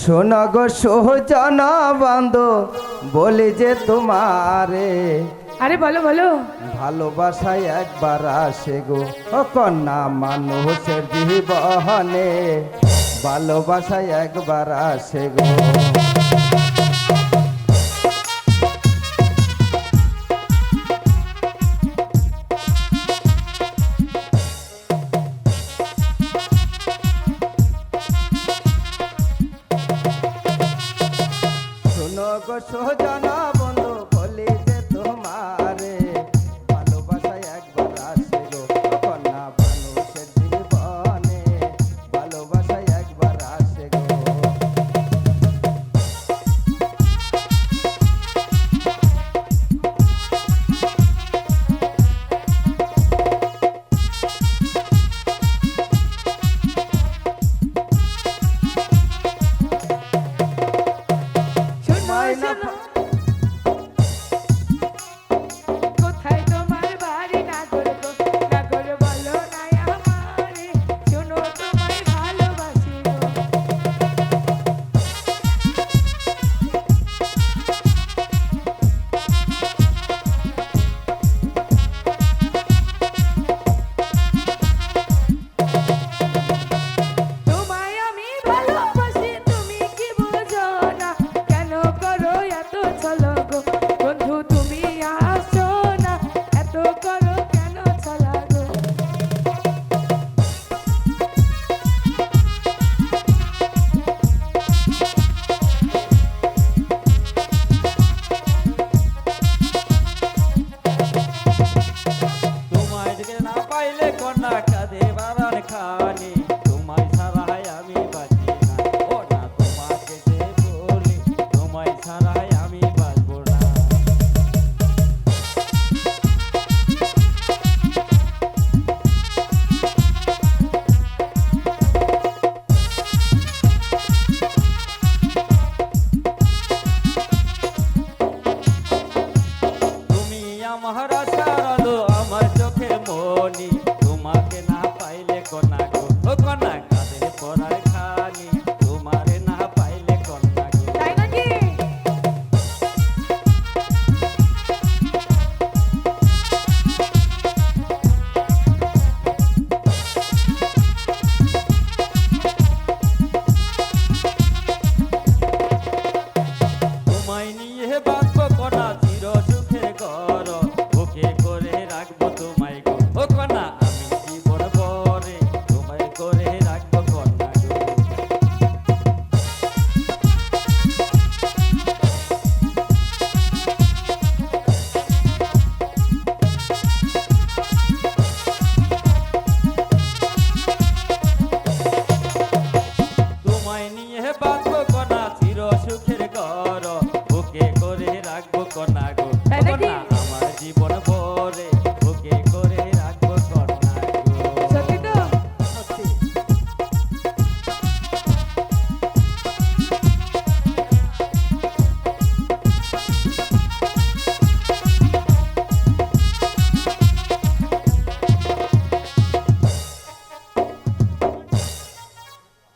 শোনা গো সোহজানা বান্ধ বলে যে তোমারে। আরে বলো বলো। ভালোবাসায় একবার আসে গো ও কন্যা মানুষের জীবনে। ভালোবাসায় একবার আসে গো। শোনো গো আমার আশার আমার চোখে মনি তোমাকে না পাইলে কোনা গো কোনা